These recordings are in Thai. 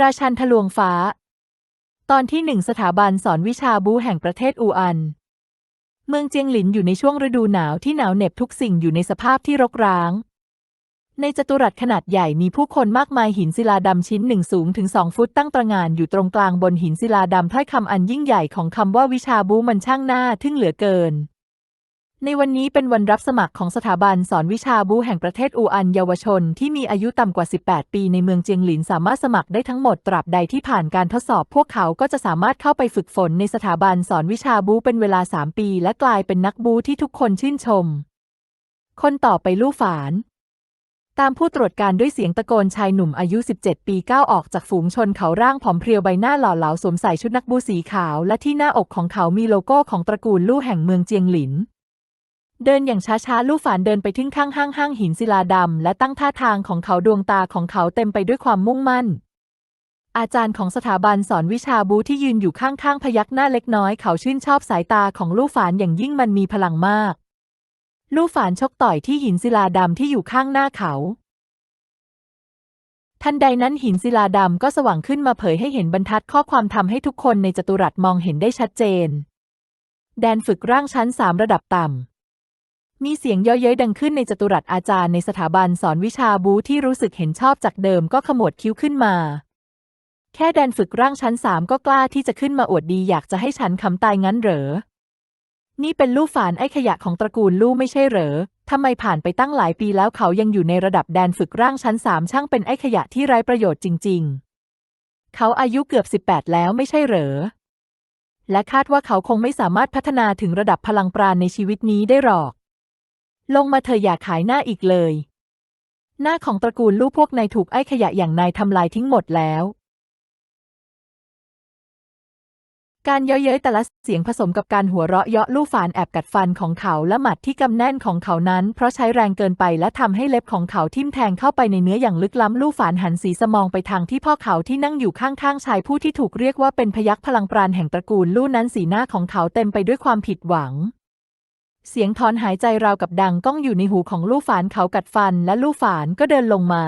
ราชันทะลวงฟ้า ตอนที่หนึ่งสถาบันสอนวิชาบูแห่งประเทศอูอัน เมืองเจียงหลินอยู่ในช่วงฤดูหนาวที่หนาวเหน็บทุกสิ่งอยู่ในสภาพที่รกร้าง ในจัตุรัสขนาดใหญ่มีผู้คนมากมายหินศิลาดำชิ้นหนึ่งสูงถึงสองฟุตตั้งตระหง่านอยู่ตรงกลางบนหินศิลาดำถ้อยคำอันยิ่งใหญ่ของคำว่าวิชาบูมันช่างหน้าทึ่งเหลือเกิน ในวันนี้เป็นวันรับสมัครของสถาบันสอนวิชาบูแห่งประเทศอูอันเยาวชนที่มีอายุต่ำกว่า 18 ปีในเมืองเจียงหลินสามารถสมัครได้ทั้งหมดตราบใดที่ผ่านการทดสอบ พวกเขาก็จะสามารถเข้าไปฝึกฝนในสถาบันสอนวิชาบูเป็นเวลา 3 ปี และกลายเป็นนักบูที่ทุกคนชื่นชม คนต่อไปลู่ฝาน ตามผู้ตรวจการด้วยเสียงตะโกนชายหนุ่มอายุ 17 ปีก้าวออกจากฝูงชนเขาร่างผอมเพรียวใบหน้าหล่อเหลาสวมใส่ชุดนักบูสีขาว และที่หน้าอกของเขามีโลโก้ของตระกูลลู่แห่งเมืองเจียงหลิน เดินอย่างช้าๆ ลู่ฝานเดินไปถึงข้างห้างห้างหินศิลาดำ และตั้งท่าทางของเขาดวงตาของเขาเต็มไปด้วยความมุ่งมั่น อาจารย์ของสถาบันสอนวิชาบูที่ยืนอยู่ข้างๆ พยักหน้าเล็กน้อย เขาชื่นชอบสายตาของลู่ฝานอย่างยิ่งมันมีพลังมาก ลู่ฝานชกต่อยที่หินศิลาดำที่อยู่ข้างหน้าเขา ทันใดนั้นหินศิลาดำก็สว่างขึ้นมาเผยให้เห็นบรรทัดข้อความทำให้ทุกคนในจัตุรัสมองเห็นได้ชัดเจน แดนฝึกร่างชั้นสามระดับต่ำ มีเสียงเย่อเย้ยดังขึ้นในจตุรัสอาจารย์ในสถาบันสอนวิชาบูที่รู้สึกเห็นชอบจากเดิมก็ขมวดคิ้วขึ้นมา แค่แดนฝึกร่างชั้นสามก็กล้าที่จะขึ้นมาอวดดีอยากจะให้ฉันขำตายงั้นเหรอ นี่เป็นลู่ฝานไอ้ขยะของตระกูลลู่ไม่ใช่เหรอทำไมผ่านไปตั้งหลายปีแล้วเขายังอยู่ในระดับแดนฝึกร่างชั้นสามช่างเป็นไอ้ขยะที่ไร้ประโยชน์จริง ๆ เขาอายุเกือบ18แล้วไม่ใช่เหรอ และคาดว่าเขาคงไม่สามารถพัฒนาถึงระดับพลังปราณในชีวิตนี้ได้หรอก ลงมาเธออย่าขายหน้าอีกเลย หน้าของตระกูลลูกพวกนายถูกไอ้ขยะอย่างนายทำลายทิ้งหมดแล้ว การเย้ยเย้ยแต่ละเสียงผสมกับการหัวเราะเยาะลู่ฝานแอบกัดฟันของเขาและหมัดที่กำแน่นของเขานั้น เพราะใช้แรงเกินไปและทำให้เล็บของเขาทิ่มแทงเข้าไปในเนื้ออย่างลึกล้ำลู่ฝานหันสีสมองไปทางที่พ่อเขาที่นั่งอยู่ข้างๆชายผู้ที่ถูกเรียกว่าเป็นพยัคฆ์พลังปราณแห่งตระกูลลู่นั้นสีหน้าของเขาเต็มไปด้วยความผิดหวัง เสียงถอนหายใจราวกับดังก้องอยู่ในหูของลู่ฝานเขากัดฟันและลู่ฝานก็เดินลงมา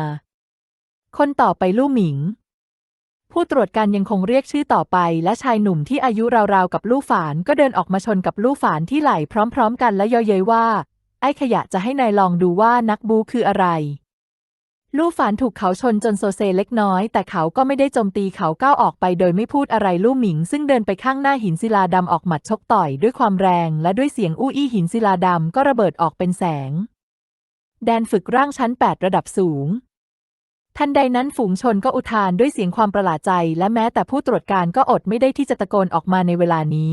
คนต่อไปลู่หมิง ผู้ตรวจการยังคงเรียกชื่อต่อไป และชายหนุ่มที่อายุราวๆกับลู่ฝานก็เดินออกมาชนกับลู่ฝานที่ไหล่พร้อม ๆ กันและเย่อเย้ยว่า ไอ้ขยะจะให้นายลองดูว่านักบูคืออะไร ลู่ฝานถูกเขาชนจนโซเซเล็กน้อย แต่เขาก็ไม่ได้โจมตีเขาก้าวออกไปโดยไม่พูดอะไรลู่หมิง ซึ่งเดินไปข้างหน้าหินศิลาดำออกหมัดชกต่อยด้วยความแรง และด้วยเสียงอู้อี้หินศิลาดำก็ระเบิดออกเป็นแสง แดนฝึกร่างชั้น 8 ระดับสูง ทันใดนั้นฝูงชนก็อุทานด้วยเสียงความประหลาดใจ และแม้แต่ผู้ตรวจการก็อดไม่ได้ที่จะตะโกนออกมาในเวลานี้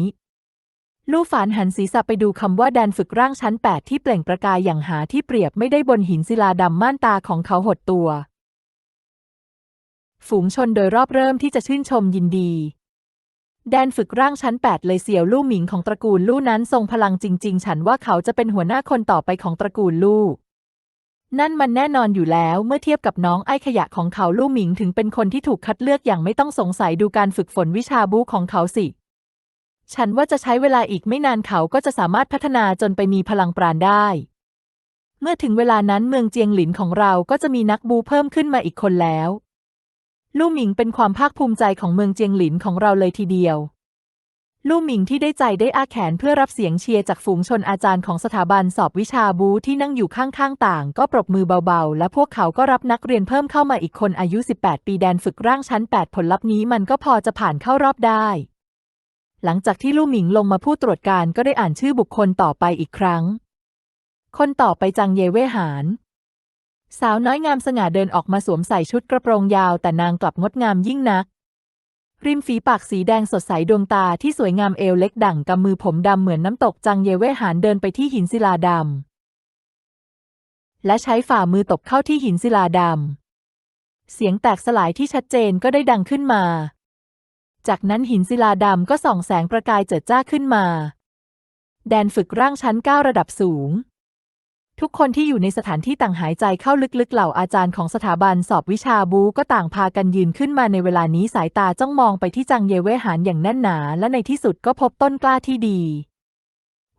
ลู่ฝานหันศีรษะไปดูคำว่าแดนฝึกร่างชั้น 8 ที่เปล่งประกายอย่างหาที่เปรียบไม่ได้บนหินศิลาดำม่านตาของเขาหดตัว ฝูงชนโดยรอบเริ่มที่จะชื่นชมยินดี แดนฝึกร่างชั้น 8 เลยเสี่ยวลู่หมิงของตระกูลลู่นั้นทรงพลังจริง ๆ ฉันว่าเขาจะเป็นหัวหน้าคนต่อไปของตระกูลลู่นั่นมันแน่นอนอยู่แล้วเมื่อเทียบกับน้องไอ้ขยะของเขาลู่หมิงถึงเป็นคนที่ถูกคัดเลือกอย่างไม่ต้องสงสัยดูการฝึกฝนวิชาบูของเขาสิ ฉันว่าจะใช้เวลาอีกไม่นานเขาก็จะสามารถพัฒนาจนไปมีพลังปราณได้ เมื่อถึงเวลานั้นเมืองเจียงหลินของเราก็จะมีนักบูเพิ่มขึ้นมาอีกคนแล้ว ลู่หมิงเป็นความภาคภูมิใจของเมืองเจียงหลินของเราเลยทีเดียว ลู่หมิงที่ได้ใจได้อาแขนเพื่อรับเสียงเชียร์จากฝูงชนอาจารย์ของสถาบันสอบวิชาบูที่นั่งอยู่ข้างๆต่าง ก็ปรบมือเบาๆ และพวกเขาก็รับนักเรียนเพิ่มเข้ามาอีกคนอายุ 18 ปีแดนฝึกร่างชั้น 8 ผลลัพธ์นี้มันก็พอจะผ่านเข้ารอบได้ หลังจากที่ลู่หมิงลงมาผู้ตรวจการก็ได้อ่านชื่อบุคคลต่อไปอีกครั้ง คนต่อไปจางเยเว่หาน สาวน้อยงามสง่าเดินออกมาสวมใส่ชุดกระโปรงยาวแต่นางกลับงดงามยิ่งนัก ริมฝีปากสีแดงสดใสดวงตาที่สวยงามเอวเล็กดั่งกำมือผมดำเหมือนน้ำตกจังเยเว่หานเดินไปที่หินศิลาดำและใช้ฝ่ามือตบเข้าที่หินศิลาดำเสียงแตกสลายที่ชัดเจนก็ได้ดังขึ้นมา จากนั้นหินศิลาดำก็ส่องแสงประกายเจิดจ้าขึ้นมา แดนฝึกร่างชั้นก้าระดับสูง ทุกคนที่อยู่ในสถานที่ต่างหายใจเข้าลึกๆ เหล่าอาจารย์ของสถาบันสอบวิชาบูก็ต่างพากันยืนขึ้นมาในเวลานี้สายตาจ้องมองไปที่จังเยเวหานอย่างแน่นหนา และในที่สุดก็พบต้นกล้าที่ดี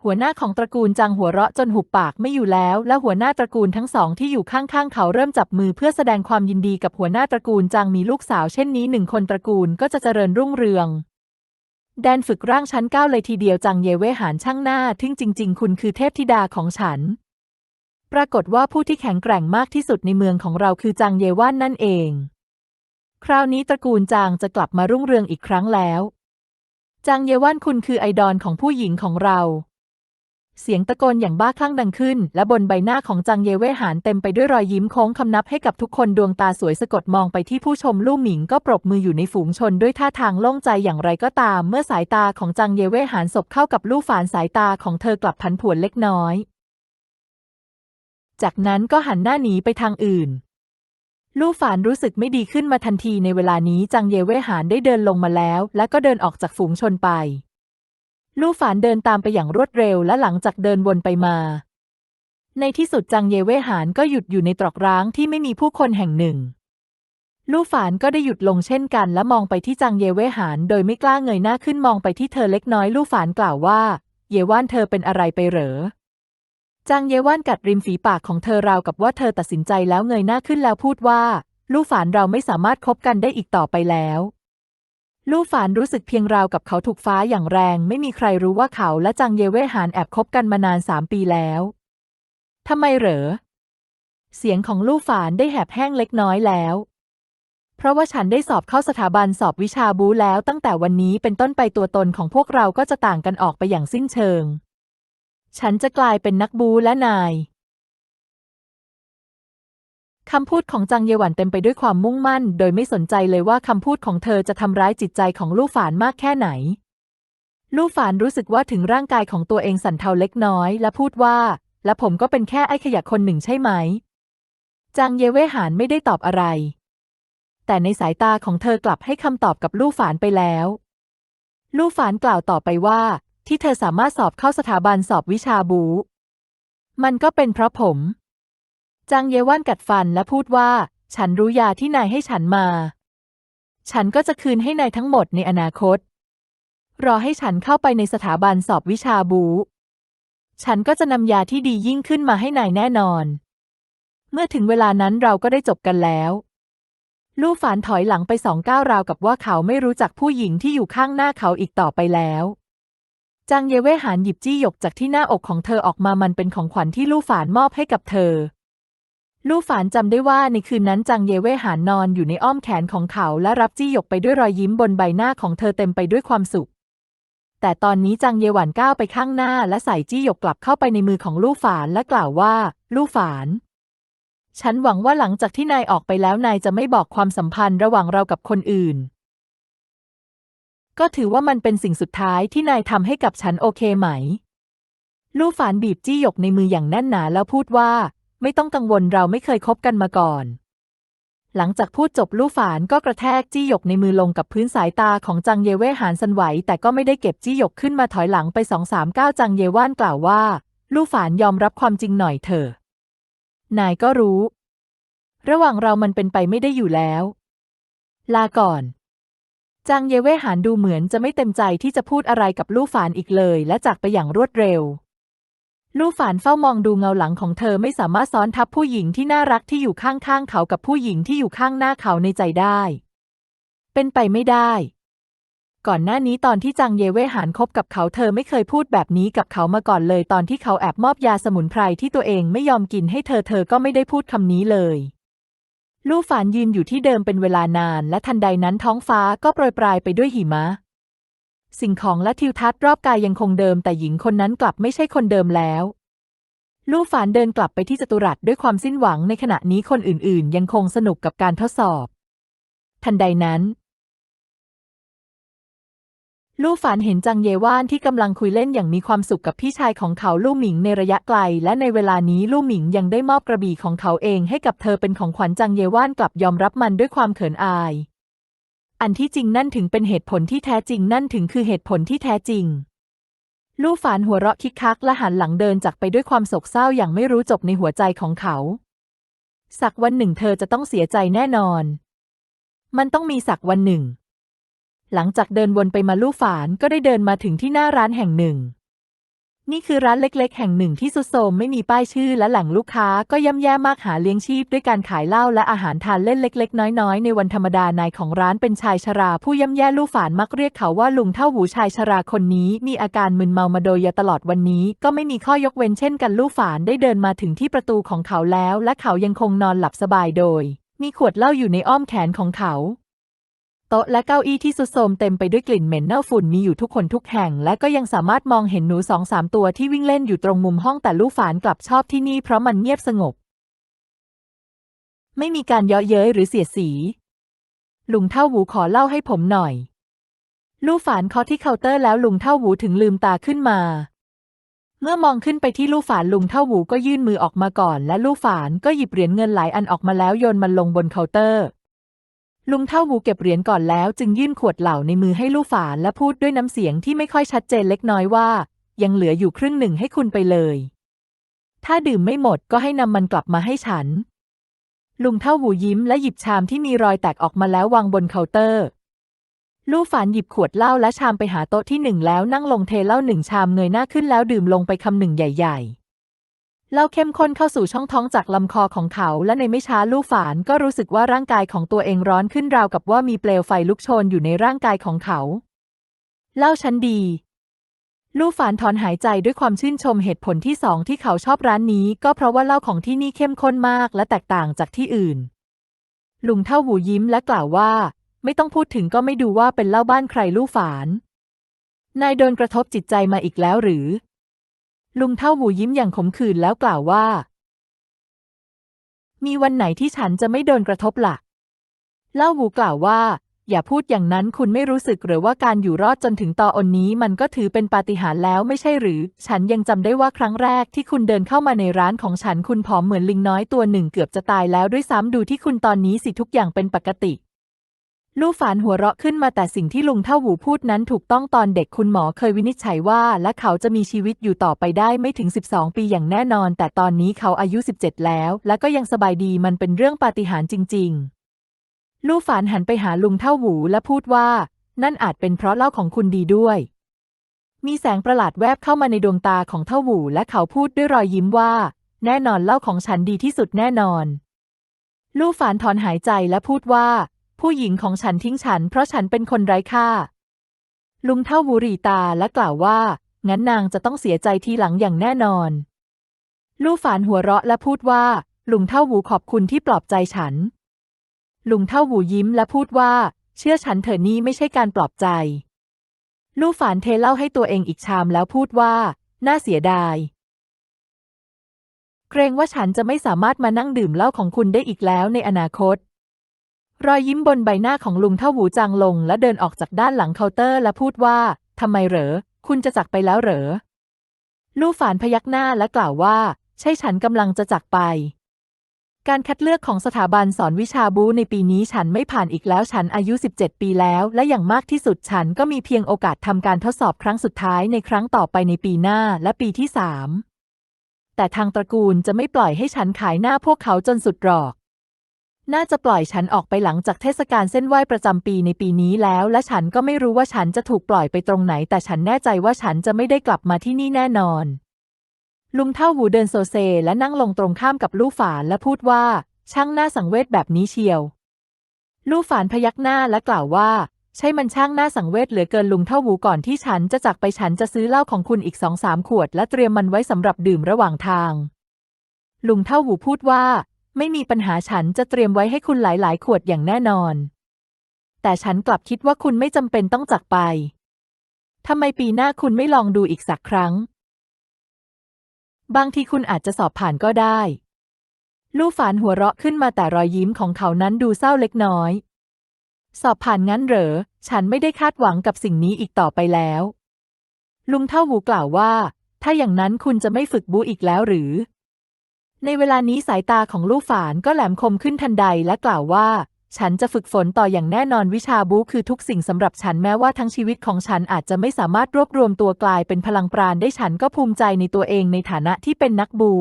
หัวหน้าของตระกูลจางหัวเราะจนหุบปากไม่อยู่แล้ว และหัวหน้าตระกูลทั้งสองที่อยู่ข้างๆเขาเริ่มจับมือเพื่อแสดงความยินดีกับหัวหน้าตระกูลจางมีลูกสาวเช่นนี้หนึ่งคนตระกูลก็จะเจริญรุ่งเรืองแดนฝึกร่างชั้นเก้าเลยทีเดียวจางเยเวหานช่างหน้าทึ่งจริง ๆ คุณคือเทพธิดาของฉัน ปรากฏว่าผู้ที่แข็งแกร่งมากที่สุดในเมืองของเราคือจางเยว่านนั่นเอง คราวนี้ตระกูลจางจะกลับมารุ่งเรืองอีกครั้งแล้วจางเยว่านคุณคือไอดอลของผู้หญิงของเรา เสียงตะโกนอย่างบ้าคลั่งดังขึ้น และบนใบหน้าของจางเยเวหานเต็มไปด้วยรอยยิ้มโค้งคำนับให้กับทุกคนดวงตาสวยสะกดมองไปที่ผู้ชมลู่หมิงก็ปรบมืออยู่ในฝูงชนด้วยท่าทางโล่งใจอย่างไรก็ตาม เมื่อสายตาของจางเยเวหานสบเข้ากับลู่ฝานสายตาของเธอกลับผันผวนเล็กน้อย จากนั้นก็หันหน้าหนีไปทางอื่น ลู่ฝานรู้สึกไม่ดีขึ้นมาทันทีในเวลานี้จางเยเวหานได้เดินลงมาแล้ว และก็เดินออกจากฝูงชนไป ลู่ฝานเดินตามไปอย่างรวดเร็วและหลังจากเดินวนไปมา ในที่สุดจางเยเวหานก็หยุดอยู่ในตรอกร้างที่ไม่มีผู้คนแห่งหนึ่ง ลู่ฝานก็ได้หยุดลงเช่นกันและมองไปที่จางเยเวหานโดยไม่กล้าเงยหน้าขึ้นมองไปที่เธอเล็กน้อยลู่ฝานกล่าวว่า เยว่านเธอเป็นอะไรไปเหรอ จางเยว่านกัดริมฝีปากของเธอราวกับว่าเธอตัดสินใจแล้วเงยหน้าขึ้นแล้วพูดว่า ลู่ฝานเราไม่สามารถคบกันได้อีกต่อไปแล้ว ลู่ฝานรู้สึกเพียงราวกับเขาถูกฟ้าอย่างแรง ไม่มีใครรู้ว่าเขาและจางเยเวหานแอบคบกันมานานสามปีแล้วทำไมเหรอ เสียงของลู่ฝานได้แหบแห้งเล็กน้อยแล้ว เพราะว่าฉันได้สอบเข้าสถาบันสอบวิชาบูแล้วตั้งแต่วันนี้เป็นต้นไปตัวตนของพวกเราก็จะต่างกันออกไปอย่างสิ้นเชิง ฉันจะกลายเป็นนักบูและนาย คำพูดของจังเยหวันเต็มไปด้วยความมุ่งมั่น โดยไม่สนใจเลยว่าคำพูดของเธอจะทำร้ายจิตใจของลู่ฝานมากแค่ไหน ลู่ฝานรู้สึกว่าถึงร่างกายของตัวเองสั่นเทาเล็กน้อย และพูดว่า และผมก็เป็นแค่ไอ้ขยะคนหนึ่งใช่ไหมจางเยเวหานไม่ได้ตอบอะไร แต่ในสายตาของเธอกลับให้คำตอบกับลู่ฝานไปแล้ว ลู่ฝานกล่าวต่อไปว่า ที่เธอสามารถสอบเข้าสถาบันสอบวิชาบู มันก็เป็นเพราะผม จางเยว่านกัดฟันและพูดว่า ฉันรู้ยาที่นายให้ฉันมา ฉันก็จะคืนให้นายทั้งหมดในอนาคต รอให้ฉันเข้าไปในสถาบันสอบวิชาบู ฉันก็จะนำยาที่ดียิ่งขึ้นมาให้นายแน่นอน เมื่อถึงเวลานั้นเราก็ได้จบกันแล้ว ลู่ฝานถอยหลังไปสองก้าวราวกับว่าเขาไม่รู้จักผู้หญิงที่อยู่ข้างหน้าเขาอีกต่อไปแล้วจางเยเวหานหยิบจี้หยกจากที่หน้าอกของเธอออกมามันเป็นของขวัญที่ลู่ฝานมอบให้กับเธอ ลู่ฝานจำได้ว่าในคืนนั้นจางเยเวหานนอนอยู่ในอ้อมแขนของเขาและรับจี้หยกไปด้วยรอยยิ้มบนใบหน้าของเธอเต็มไปด้วยความสุข แต่ตอนนี้จางเยหวันก้าวไปข้างหน้าและใส่จี้หยกกลับเข้าไปในมือของลู่ฝานและกล่าวว่า ลู่ฝาน ฉันหวังว่าหลังจากที่นายออกไปแล้วนายจะไม่บอกความสัมพันธ์ระหว่างเรากับคนอื่น ก็ถือว่ามันเป็นสิ่งสุดท้ายที่นายทำให้กับฉันโอเคไหม ลู่ฝานบีบจี้หยกในมืออย่างแน่นหนาแล้วพูดว่า ไม่ต้องกังวลเราไม่เคยคบกันมาก่อน หลังจากพูดจบลู่ฝานก็กระแทกจี้หยกในมือลงกับพื้นสายตาของจังเยเวหานสันไหว แต่ก็ไม่ได้เก็บจี้หยกขึ้นมาถอยหลังไปสองสามก้าวจังเยว่านกล่าวว่า ลู่ฝานยอมรับความจริงหน่อยเถอะนายก็รู้ ระหว่างเรามันเป็นไปไม่ได้อยู่แล้ว ลาก่อนจางเยเวหานดูเหมือนจะไม่เต็มใจที่จะพูดอะไรกับลู่ฝานอีกเลย และจากไปอย่างรวดเร็ว ลู่ฝานเฝ้ามองดูเงาหลังของเธอไม่สามารถซ้อนทับผู้หญิงที่น่ารักที่อยู่ข้างๆเขากับผู้หญิงที่อยู่ข้างหน้าเขาในใจได้ เป็นไปไม่ได้ ก่อนหน้านี้ตอนที่จางเยเวหานคบกับเขาเธอไม่เคยพูดแบบนี้กับเขามาก่อนเลย ตอนที่เขาแอบมอบยาสมุนไพรที่ตัวเองไม่ยอมกินให้เธอเธอก็ไม่ได้พูดคำนี้เลยลู่ฝานยืนอยู่ที่เดิมเป็นเวลานาน และทันใดนั้นท้องฟ้าก็โปรยปลายไปด้วยหิมะ สิ่งของและทิวทัศน์รอบกายยังคงเดิม แต่หญิงคนนั้นกลับไม่ใช่คนเดิมแล้ว ลู่ฝานเดินกลับไปที่จตุรัสด้วยความสิ้นหวังในขณะนี้คนอื่น ๆ ยังคงสนุกกับการทดสอบ ทันใดนั้น ลู่ฝานเห็นจังเยว่านที่กำลังคุยเล่นอย่างมีความสุขกับพี่ชายของเขาลู่หมิงในระยะไกล และในเวลานี้ลู่หมิงยังได้มอบกระบี่ของเขาเองให้กับเธอเป็นของขวัญจังเยว่านกลับยอมรับมันด้วยความเขินอาย อันที่จริงนั่นถึงเป็นเหตุผลที่แท้จริงนั่นถึงคือเหตุผลที่แท้จริง ลู่ฝานหัวเราะคิกคักและหันหลังเดินจากไปด้วยความโศกเศร้าอย่างไม่รู้จบในหัวใจของเขา สักวันหนึ่งเธอจะต้องเสียใจแน่นอน มันต้องมีสักวันหนึ่ง หลังจากเดินวนไปมาลู่ฝานก็ได้เดินมาถึงที่หน้าร้านแห่งหนึ่ง นี่คือร้านเล็กๆ แห่งหนึ่งที่สุดโทมไม่มีป้ายชื่อและแหล่งลูกค้าก็ย่ำแย่มากหาเลี้ยงชีพด้วยการขายเหล้าและอาหารทานเล่นเล็ก ๆ น้อยๆ ในวันธรรมดานายของร้านเป็นชายชรา ผู้ย่ำแย่ลู่ฝานมักเรียกเขาว่าลุงเท่าหูชายชราคนนี้ มีอาการมึนเมามาโดยตลอดวันนี้ ก็ไม่มีข้อยกเว้นเช่นกันลู่ฝานได้เดินมาถึงที่ประตูของเขาแล้ว และเขายังคงนอนหลับสบายโดย มีขวดเหล้าอยู่ในอ้อมแขนของเขา โต๊ะและเก้าอี้ที่สุดโทมเต็มไปด้วยกลิ่นเหม็นเน่าฝุ่นมีอยู่ทุกคนทุกแห่ง และก็ยังสามารถมองเห็นหนูสองสามตัวที่วิ่งเล่นอยู่ตรงมุมห้องแต่ลูกฝานกลับชอบที่นี่เพราะมันเงียบสงบ ไม่มีการเยาะเย้ยหรือเสียดสี ลุงเท่าหูขอเล่าให้ผมหน่อย ลู่ฝานเคาะที่เคาน์เตอร์แล้วลุงเท่าหูถึงลืมตาขึ้นมา เมื่อมองขึ้นไปที่ลู่ฝานลุงเท่าหูก็ยื่นมือออกมาก่อน และลู่ฝานก็หยิบเหรียญเงินหลายอันออกมาแล้วโยนมันลงบนเคาน์เตอร์ ลุงเท่าหูเก็บเหรียญก่อนแล้วจึงยื่นขวดเหล่าในมือให้ลู่ฝานและพูดด้วยน้ำเสียงที่ไม่ค่อยชัดเจนเล็กน้อยว่า ยังเหลืออยู่ครึ่งหนึ่งให้คุณไปเลย ถ้าดื่มไม่หมดก็ให้นำมันกลับมาให้ฉัน ลุงเท่าหูยิ้มและหยิบชามที่มีรอยแตกออกมาแล้ววางบนเคาน์เตอร์ ลู่ฝานหยิบขวดเหล้าและชามไปหาโต๊ะที่หนึ่งแล้วนั่งลงเทเหล้าหนึ่งชามเงยหน้าขึ้นแล้วดื่มลงไปคำหนึ่งใหญ่ ๆ เล้าเข้มข้นเข้าสู่ช่องท้องจากลำคอของเขา และในไม่ช้าลู่ฝานก็รู้สึกว่าร่างกายของตัวเองร้อนขึ้นราวกับว่ามีเปลวไฟลุกโชนอยู่ในร่างกายของเขา เล้าชั้นดี ลู่ฝานถอนหายใจด้วยความชื่นชมเหตุผลที่สองที่เขาชอบร้านนี้ ก็เพราะว่าเหล้าของที่นี่เข้มข้นมากและแตกต่างจากที่อื่น ลุงเท่าหูยิ้มและกล่าวว่า ไม่ต้องพูดถึงก็ไม่ดูว่าเป็นเหล้าบ้านใครลู่ฝาน นายโดนกระทบจิตใจมาอีกแล้วหรือ ลุงเท่าหูยิ้มอย่างขมขื่นแล้วกล่าวว่า มีวันไหนที่ฉันจะไม่โดนกระทบละ่ะ เล่าหูกล่าวว่า อย่าพูดอย่างนั้นคุณไม่รู้สึกหรือว่าการอยู่รอดจนถึงตออนนี้มันก็ถือเป็นปาฏิหาริย์แล้วไม่ใช่หรือ ฉันยังจำได้ว่าครั้งแรกที่คุณเดินเข้ามาในร้านของฉันคุณผอมเหมือนลิงน้อยตัวหนึ่งเกือบจะตายแล้วด้วยซ้ำดูที่คุณตอนนี้สิทุกอย่างเป็นปกติ ลู่ฝานหัวเราะขึ้นมาแต่สิ่งที่ลุงเท่าหูพูดนั้นถูกต้องตอนเด็กคุณหมอเคยวินิจฉัยว่า และเขาจะมีชีวิตอยู่ต่อไปได้ไม่ถึง 12 ปีอย่างแน่นอน แต่ตอนนี้เขาอายุ 17 แล้ว และก็ยังสบายดีมันเป็นเรื่องปาฏิหาริย์จริง ๆ ลู่ฝานหันไปหาลุงเท่าหูและพูดว่า นั่นอาจเป็นเพราะเล้าของคุณดีด้วย มีแสงประหลาดแวบเข้ามาในดวงตาของเท่าหูและเขาพูดด้วยรอยยิ้มว่า แน่นอนเล้าของฉันดีที่สุดแน่นอน ลู่ฝานถอนหายใจและพูดว่า ผู้หญิงของฉันทิ้งฉันเพราะฉันเป็นคนไร้ค่า ลุงเท่าหูหรีตาและกล่าวว่า งั้นนางจะต้องเสียใจทีหลังอย่างแน่นอน ลู่ฝานหัวเราะและพูดว่า ลุงเท่าหูขอบคุณที่ปลอบใจฉัน ลุงเท่าหูยิ้มและพูดว่า เชื่อฉันเถอะนี่ไม่ใช่การปลอบใจ ลู่ฝานเทเล้าให้ตัวเองอีกชามแล้วพูดว่า น่าเสียดาย เกรงว่าฉันจะไม่สามารถมานั่งดื่มเหล้าของคุณได้อีกแล้วในอนาคต รอยยิ้มบนใบหน้าของลุงเท่าหูจางลง และเดินออกจากด้านหลังเคาน์เตอร์และพูดว่าทำไมเหรอ คุณจะจากไปแล้วเหรอ ลู่ฝานพยักหน้าและกล่าวว่า ใช่ฉันกำลังจะจากไป การคัดเลือกของสถาบันสอนวิชาบูในปีนี้ฉันไม่ผ่านอีกแล้วฉันอายุ 17 ปีแล้ว และอย่างมากที่สุดฉันก็มีเพียงโอกาสทำการทดสอบครั้งสุดท้ายในครั้งต่อไปในปีหน้าและปีที่สามแต่ทางตระกูลจะไม่ปล่อยให้ฉันขายหน้าพวกเขาจนสุดหรอก น่าจะปล่อยฉันออกไปหลังจากเทศกาลเส้นไหว้ประจำปีในปีนี้แล้ว และฉันก็ไม่รู้ว่าฉันจะถูกปล่อยไปตรงไหน แต่ฉันแน่ใจว่าฉันจะไม่ได้กลับมาที่นี่แน่นอน ลุงเท่าหูเดินโซเซ และนั่งลงตรงข้ามกับลู่ฝานและพูดว่า ช่างหน้าสังเวชแบบนี้เชียว ลู่ฝานพยักหน้าและกล่าวว่า ใช่มันช่างหน้าสังเวชเหลือเกินลุงเท่าหูก่อนที่ฉันจะจากไปฉันจะซื้อเหล้าของคุณอีกสองสามขวด และเตรียมมันไว้สำหรับดื่มระหว่างทาง ลุงเท่าหูพูดว่า ไม่มีปัญหาฉันจะเตรียมไว้ให้คุณหลายๆ ขวดอย่างแน่นอน แต่ฉันกลับคิดว่าคุณไม่จำเป็นต้องจากไปทำไมปีหน้าคุณไม่ลองดูอีกสักครั้ง บางทีคุณอาจจะสอบผ่านก็ได้ ลู่ฝานหัวเราะขึ้นมาแต่รอยยิ้มของเขานั้นดูเศร้าเล็กน้อย สอบผ่านงั้นเหรอ ฉันไม่ได้คาดหวังกับสิ่งนี้อีกต่อไปแล้ว ลุงเท่าหูกล่าวว่า ถ้าอย่างนั้นคุณจะไม่ฝึกบูอีกแล้วหรือ ในเวลานี้สายตาของลูกฝานก็แหลมคมขึ้นทันใดและกล่าวว่า ฉันจะฝึกฝนต่ออย่างแน่นอนวิชาบูคือทุกสิ่งสำหรับฉันแม้ว่าทั้งชีวิตของฉันอาจจะไม่สามารถรวบรวมตัวกลายเป็นพลังปราณได้ฉันก็ภูมิใจในตัวเองในฐานะที่เป็นนักบู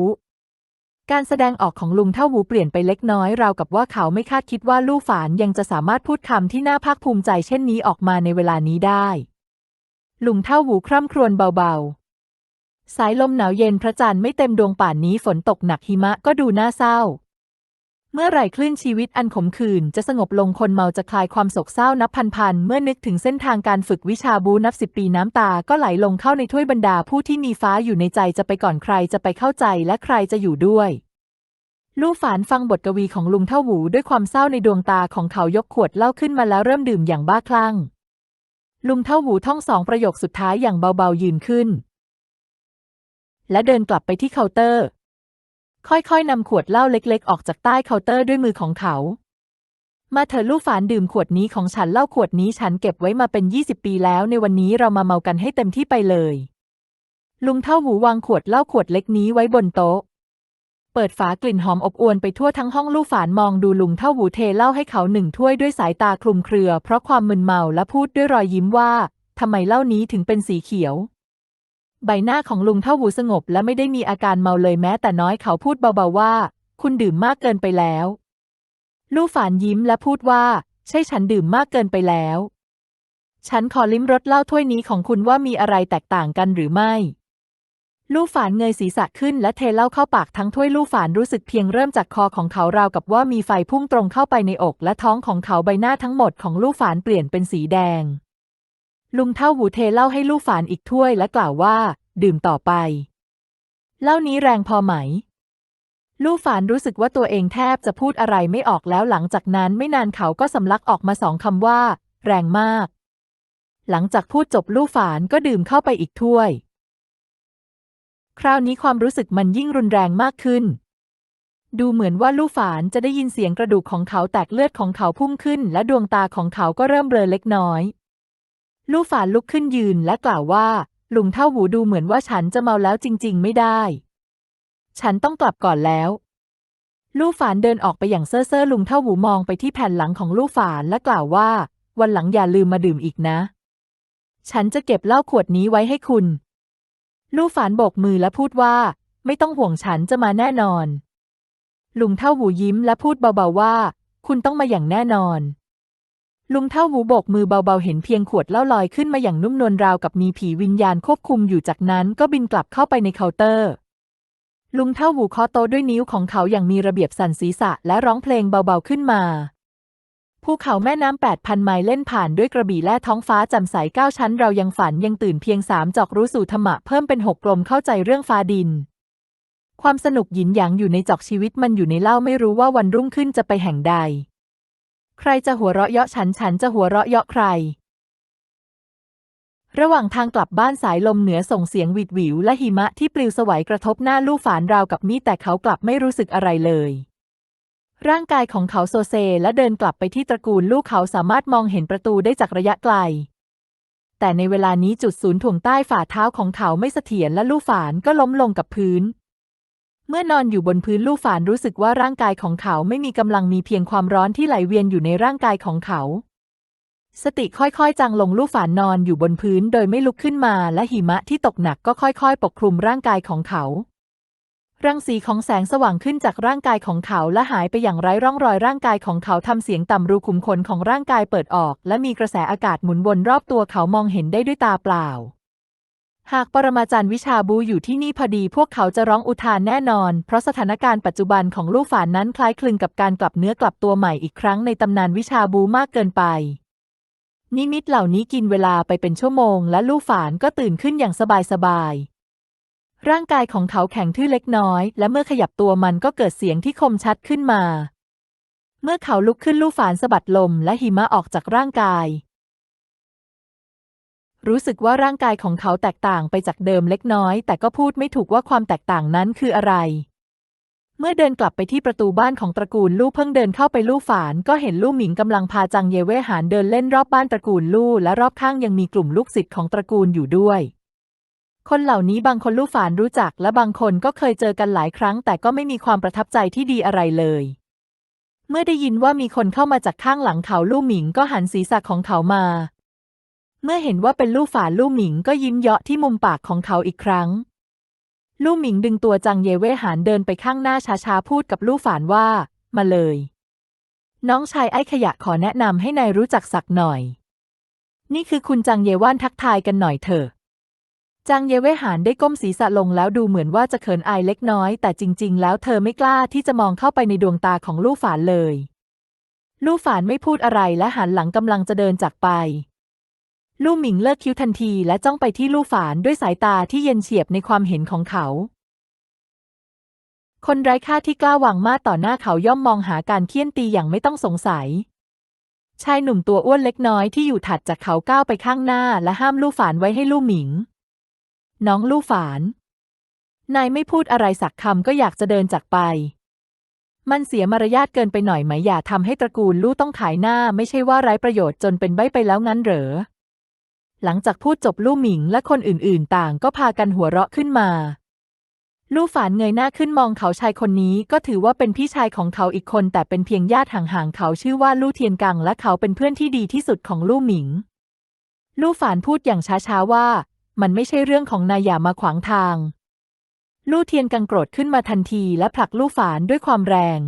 การแสดงออกของลุงเท่าหูเปลี่ยนไปเล็กน้อยราวกับว่าเขาไม่คาดคิดว่าลู่ฝานยังจะสามารถพูดคำที่น่าภาคภูมิใจเช่นนี้ออกมาในเวลานี้ได้ ลุงเท่าหูคร่ำครวญเบา สายลมหนาวเย็นพระจันทร์ไม่เต็มดวงป่านนี้ฝนตกหนักหิมะก็ดูน่าเศร้า เมื่อไหร่คลื่นชีวิตอันขมขื่นจะสงบลงคนเมาจะคลายความโศกเศร้านับพันๆเมื่อนึกถึงเส้นทางการฝึกวิชาบูนับสิบปีน้ำตาก็ไหลลงเข้าในถ้วยบรรดาผู้ที่มีฟ้าอยู่ในใจจะไปก่อนใครจะไปเข้าใจและใครจะอยู่ด้วยลู่ฝานฟังบทกวีของลุงเท่าหูด้วยความเศร้าในดวงตาของเขายกขวดเหล้าขึ้นมาแล้วเริ่มดื่มอย่างบ้าคลั่ง ลุงเท่าหูท่องสองประโยคสุดท้ายอย่างเบาๆยืนขึ้น และเดินกลับไปที่เคาน์เตอร์ ค่อยๆนำขวดเหล้าเล็กๆ ออกจากใต้เคาน์เตอร์ด้วยมือของเขา มาเถอะลูกฝานดื่มขวดนี้ของฉันเหล้าขวดนี้ฉันเก็บไว้มาเป็น 20 ปีแล้ว ในวันนี้เรามาเมากันให้เต็มที่ไปเลย ลุงเท่าหูวางขวดเหล้าขวดเล็กนี้ไว้บนโต๊ะ เปิดฝากลิ่นหอมอบอวนไปทั่วทั้งห้องลูกฝานมองดูลุงเท่าหูเทเหล้าให้เขาหนึ่งถ้วยด้วยสายตาคลุมเครือ เพราะความมึนเมาและพูดด้วยรอยยิ้มว่าทำไมเหล้านี้ถึงเป็นสีเขียว ใบหน้าของลุงเท่าหูสงบและไม่ได้มีอาการเมาเลยแม้แต่น้อยเขาพูดเบาๆว่า คุณดื่มมากเกินไปแล้ว ลู่ฝานยิ้มและพูดว่า ใช่ฉันดื่มมากเกินไปแล้ว ฉันขอลิ้มรสเหล้าถ้วยนี้ของคุณว่ามีอะไรแตกต่างกันหรือไม่ลู่ฝานเงยศีรษะขึ้นและเทเหล้าเข้าปากทั้งถ้วยลู่ฝานรู้สึกเพียงเริ่มจากคอของเขาราวกับว่ามีไฟพุ่งตรงเข้าไปในอกและท้องของเขาใบหน้าทั้งหมดของลู่ฝานเปลี่ยนเป็นสีแดง ลุงเท่าหูเทเหล้าให้ลู่ฝานอีกถ้วยและกล่าวว่า ดื่มต่อไปเหล้านี้แรงพอไหม ลู่ฝานรู้สึกว่าตัวเองแทบจะพูดอะไรไม่ออกแล้วหลังจากนั้นไม่นานเขาก็สำลักออกมาสองคำว่า แรงมาก หลังจากพูดจบลู่ฝานก็ดื่มเข้าไปอีกถ้วย คราวนี้ความรู้สึกมันยิ่งรุนแรงมากขึ้น ดูเหมือนว่าลู่ฝานจะได้ยินเสียงกระดูกของเขาแตกเลือดของเขาพุ่งขึ้น และดวงตาของเขาก็เริ่มเบลอเล็กน้อย ลู่ฝานลุกขึ้นยืนและกล่าวว่า ลุงเท่าหูดูเหมือนว่าฉันจะเมาแล้วจริง ๆ ไม่ได้ ฉันต้องกลับก่อนแล้ว ลู่ฝานเดินออกไปอย่างเซ่อเซ่อลุงเท่าหูมองไปที่แผ่นหลังของลู่ฝานและกล่าวว่า วันหลังอย่าลืมมาดื่มอีกนะ ฉันจะเก็บเหล้าขวดนี้ไว้ให้คุณ ลู่ฝานโบกมือและพูดว่า ไม่ต้องห่วงฉันจะมาแน่นอน ลุงเท่าหูยิ้มและพูดเบาๆว่า คุณต้องมาอย่างแน่นอน ลุงเท่าหูโบกมือเบาๆเห็นเพียงขวดเหล้าลอยขึ้นมาอย่างนุ่มนวลราวกับมีผีวิญญาณควบคุมอยู่จากนั้นก็บินกลับเข้าไปในเคาน์เตอร์ ลุงเท่าหูเคาะโต๊ะด้วยนิ้วของเขาอย่างมีระเบียบสั่นศีรษะและร้องเพลงเบาๆขึ้นมาภูเขาแม่น้ำแปดพันไมล์เล่นผ่านด้วยกระบี่และท้องฟ้าจ่มใสเก้าชั้นเรายังฝันยังตื่นเพียงสามจอกรู้สู่ธรรมะเพิ่มเป็นหกกลมเข้าใจเรื่องฟ้าดิน ความสนุกหยินหยางอยู่ในจอกชีวิตมันอยู่ในเล่าไม่รู้ว่าวันรุ่งขึ้นจะไปแห่งใด ใครจะหัวเราะเยาะฉันฉันจะหัวเราะเยาะใคร ระหว่างทางกลับบ้านสายลมเหนือส่งเสียงหวิดหวิวและหิมะที่ปลิวสวัยกระทบหน้าลู่ฝานราวกับมีดแต่เขากลับไม่รู้สึกอะไรเลยร่างกายของเขาโซเซและเดินกลับไปที่ตระกูลลูกเขาสามารถมองเห็นประตูได้จากระยะไกล แต่ในเวลานี้จุดศูนย์ถ่วงใต้ฝ่าเท้าของเขาไม่เสถียรและลู่ฝานก็ล้มลงกับพื้น เมื่อนอนอยู่บนพื้นลู่ฝานรู้สึกว่าร่างกายของเขาไม่มีกำลังมีเพียงความร้อนที่ไหลเวียนอยู่ในร่างกายของเขา สติค่อยๆจางลงลู่ฝานนอนอยู่บนพื้นโดยไม่ลุกขึ้นมาและหิมะที่ตกหนักก็ค่อยๆ ปกคลุมร่างกายของเขา รังสีของแสงสว่างขึ้นจากร่างกายของเขาและหายไปอย่างไร้ร่องรอยร่างกายของเขาทำเสียงต่ำรูขุมขนของร่างกายเปิดออก และมีกระแสอากาศหมุนวนรอบตัวเขามองเห็นได้ด้วยตาเปล่า หากปรมาจารย์วิชาบูอยู่ที่นี่พอดีพวกเขาจะร้องอุทานแน่นอน เพราะสถานการณ์ปัจจุบันของลูกฝานนั้นคล้ายคลึงกับการกลับเนื้อกลับตัวใหม่อีกครั้งในตำนานวิชาบูมากเกินไป นิมิตเหล่านี้กินเวลาไปเป็นชั่วโมง และลูกฝานก็ตื่นขึ้นอย่างสบายๆ ร่างกายของเขาแข็งทื่อเล็กน้อย และเมื่อขยับตัวมันก็เกิดเสียงที่คมชัดขึ้นมา เมื่อเขาลุกขึ้นลูกฝานสะบัดลมและหิมะออกจากร่างกาย รู้สึกว่าร่างกายของเขาแตกต่างไปจากเดิมเล็กน้อย แต่ก็พูดไม่ถูกว่าความแตกต่างนั้นคืออะไร เมื่อเดินกลับไปที่ประตูบ้านของตระกูลลู่เพิ่งเดินเข้าไปลู่ฝาน ก็เห็นลู่หมิงกำลังพาจังเยเว่หานเดินเล่นรอบบ้านตระกูลลู่และรอบข้างยังมีกลุ่มลูกศิษย์ของตระกูลอยู่ด้วยคนเหล่านี้บางคนลู่ฝานรู้จักและบางคนก็เคยเจอกันหลายครั้ง แต่ก็ไม่มีความประทับใจที่ดีอะไรเลย เมื่อได้ยินว่ามีคนเข้ามาจากข้างหลังเขาลู่หมิงก็หันศีรษะของเขามา เมื่อเห็นว่าเป็นลู่ฝานลู่หมิงก็ยิ้มเยาะที่มุมปากของเขาอีกครั้ง ลู่หมิงดึงตัวจังเยเว่หานเดินไปข้างหน้าช้าๆพูดกับลู่ฝานว่า มาเลย น้องชายไอ้ขยะขอแนะนำให้นายรู้จักสักหน่อย นี่คือคุณจังเยว่านทักทายกันหน่อยเถอะจางเยเวหานได้ก้มศีรษะลงแล้วดูเหมือนว่าจะเขินอายเล็กน้อย แต่จริง ๆ แล้วเธอไม่กล้าที่จะมองเข้าไปในดวงตาของลู่ฝานเลย ลู่ฝานไม่พูดอะไรและหันหลังกำลังจะเดินจากไป ลู่หมิงเลิกคิ้วทันทีและจ้องไปที่ลู่ฝานด้วยสายตาที่เย็นเฉียบในความเห็นของเขา คนไร้ค่าที่กล้าวางมาต่อหน้าเขาย่อมมองหาการเคี่ยนตีอย่างไม่ต้องสงสัย ชายหนุ่มตัวอ้วนเล็กน้อยที่อยู่ถัดจากเขาก้าวไปข้างหน้าและห้ามลู่ฝานไว้ให้ลู่หมิง น้องลู่ฝาน นายไม่พูดอะไรสักคำก็อยากจะเดินจากไปมันเสียมารยาทเกินไปหน่อยไหมอย่าทำให้ตระกูลลู่ต้องขายหน้า ไม่ใช่ว่าไร้ประโยชน์จนเป็นใบไปแล้วงั้นเหรอ หลังจากพูดจบลู่หมิงและคนอื่นๆ ต่างก็พากันหัวเราะขึ้นมา ลู่ฝานเงยหน้าขึ้นมองเขาชายคนนี้ก็ถือว่าเป็นพี่ชายของเขาอีกคน แต่เป็นเพียงญาติห่างๆเขาชื่อว่าลู่เทียนกังและเขาเป็นเพื่อนที่ดีที่สุดของลู่หมิง ลู่ฝานพูดอย่างช้าๆว่า มันไม่ใช่เรื่องของนายอย่ามาขวางทาง ลู่เทียนกังโกรธขึ้นมาทันทีและผลักลู่ฝานด้วยความแรง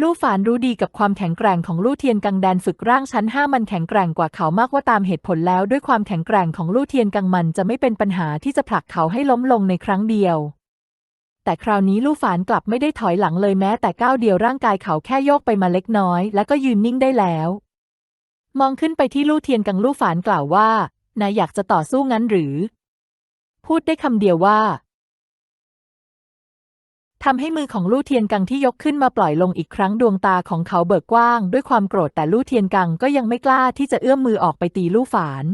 ลู่ฝานรู้ดีกับความแข็งแกร่งของลู่เทียนกังแดนฝึกร่างชั้นห้ามันแข็งแกร่งกว่าเขามากว่าตามเหตุผลแล้วด้วยความแข็งแกร่งของลู่เทียนกังมันจะไม่เป็นปัญหาที่จะผลักเขาให้ล้มลงในครั้งเดียว แต่คราวนี้ลู่ฝานกลับไม่ได้ถอยหลังเลยแม้แต่ก้าวเดียวร่างกายเขาแค่โยกไปมาเล็กน้อย แล้วก็ยืนนิ่งได้แล้ว มองขึ้นไปที่ลู่เทียนกังลู่ฝานกล่าวว่านายอยากจะต่อสู้งั้นหรือ พูดได้คำเดียวว่า ทำให้มือของลู่เทียนกังที่ยกขึ้นมาปล่อยลงอีกครั้งดวงตาของเขาเบิกกว้าง ด้วยความโกรธแต่ลู่เทียนกังก็ยังไม่กล้าที่จะเอื้อมมือออกไปตีลู่ฝาน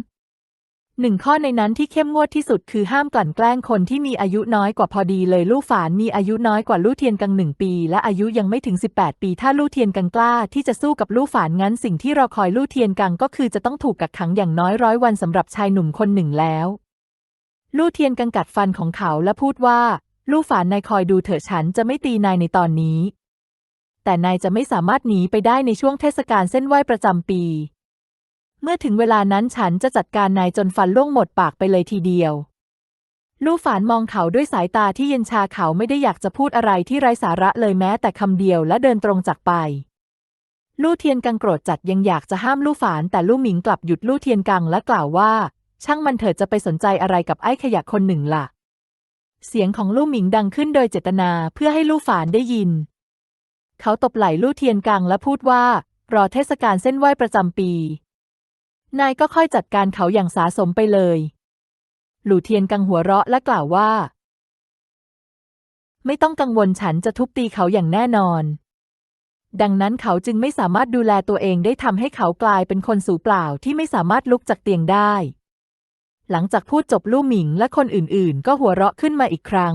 หนึ่งข้อในนั้นที่เข้มงวดที่สุดคือห้ามกลั่นแกล้งคนที่มีอายุน้อยกว่าพอดีเลยลู่ฝานมีอายุน้อยกว่าลู่เทียนกังหนึ่งปี และอายุยังไม่ถึง 18 ปี ถ้าลู่เทียนกังกล้าที่จะสู้กับลู่ฝานงั้นสิ่งที่รอคอยลู่เทียนกังก็คือจะต้องถูกกักขังอย่างน้อยร้อยวันสำหรับชายหนุ่มคนหนึ่งแล้วลู่เทียนกังกัดฟันของเขาและพูดว่า ลู่ฝานนายคอยดูเถอะฉันจะไม่ตีนายในตอนนี้ แต่นายจะไม่สามารถหนีไปได้ในช่วงเทศกาลเส้นไหว้ประจำปี เมื่อถึงเวลานั้นฉันจะจัดการนายจนฟันล่วงหมดปากไปเลยทีเดียว ลู่ฝานมองเขาด้วยสายตาที่เย็นชาเขาไม่ได้อยากจะพูดอะไรที่ไร้สาระเลยแม้แต่คำเดียวและเดินตรงจากไปลู่เทียนกังโกรธจัดยังอยากจะห้ามลู่ฝานแต่ลู่หมิงกลับหยุดลู่เทียนกังและกล่าวว่า ช่างมันเถิดจะไปสนใจอะไรกับไอ้ขยะคนหนึ่งล่ะ เสียงของลู่หมิงดังขึ้นโดยเจตนาเพื่อให้ลู่ฝานได้ยิน เขาตบไหล่ลู่เทียนกังและพูดว่า รอเทศกาลเส้นไหว้ประจำปี นายก็ค่อยจัดการเขาอย่างสาสมไปเลย หลู่เทียนกังหัวเราะและกล่าวว่า ไม่ต้องกังวลฉันจะทุบตีเขาอย่างแน่นอน ดังนั้นเขาจึงไม่สามารถดูแลตัวเองได้ทำให้เขากลายเป็นคนสูเปล่าที่ไม่สามารถลุกจากเตียงได้ หลังจากพูดจบลู่หมิงและคนอื่นๆ ก็หัวเราะขึ้นมาอีกครั้ง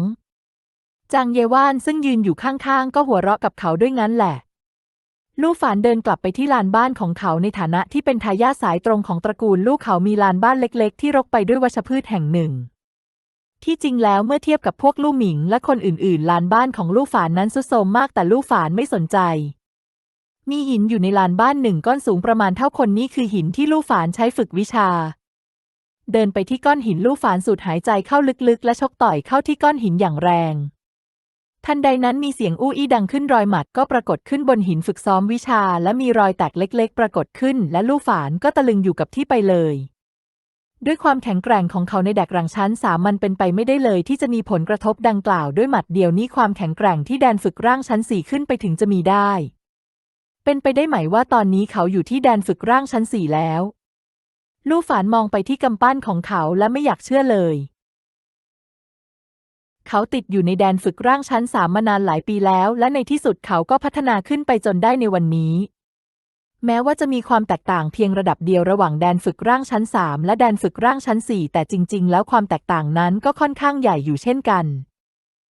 จางเยว่านซึ่งยืนอยู่ข้างๆ ก็หัวเราะกับเขาด้วยงั้นแหละ ลู่ฝานเดินกลับไปที่ลานบ้านของเขาในฐานะที่เป็นทายาทสายตรงของตระกูลลูกเขามีลานบ้านเล็ก ๆ ที่รกไปด้วยวัชพืชแห่งหนึ่ง ที่จริงแล้วเมื่อเทียบกับพวกลู่หมิงและคนอื่นๆ ลานบ้านของลู่ฝานนั้นสุดโทมมากแต่ลู่ฝานไม่สนใจมีหินอยู่ในลานบ้านหนึ่งก้อนสูงประมาณเท่าคนนี่คือหินที่ลู่ฝานใช้ฝึกวิชา เดินไปที่ก้อนหินลู่ฝานสูดหายใจเข้าลึกๆ และชกต่อยเข้าที่ก้อนหินอย่างแรง ทันใดนั้นมีเสียงอู้อี้ดังขึ้นรอยหมัดก็ปรากฏขึ้นบนหินฝึกซ้อมวิชา และมีรอยแตกเล็ก ๆ ปรากฏขึ้น และลู่ฝานก็ตะลึงอยู่กับที่ไปเลย ด้วยความแข็งแกร่งของเขาในแดกรังชั้นสามมันเป็นไปไม่ได้เลย ที่จะมีผลกระทบดังกล่าวด้วยหมัดเดียวนี้ความแข็งแกร่งที่แดนฝึกร่างชั้นสี่ขึ้นไปถึงจะมีได้เป็นไปได้ไหมว่าตอนนี้เขาอยู่ที่แดนฝึกร่างชั้นสี่แล้ว ลู่ฝานมองไปที่กำปั้นของเขาและไม่อยากเชื่อเลย เขาติดอยู่ในแดนฝึกร่างชั้นสามมานานหลายปีแล้ว และในที่สุดเขาก็พัฒนาขึ้นไปจนได้ในวันนี้ แม้ว่าจะมีความแตกต่างเพียงระดับเดียวระหว่างแดนฝึกร่างชั้นสามและแดนฝึกร่างชั้นสี่แต่จริง ๆ แล้วความแตกต่างนั้นก็ค่อนข้างใหญ่อยู่เช่นกัน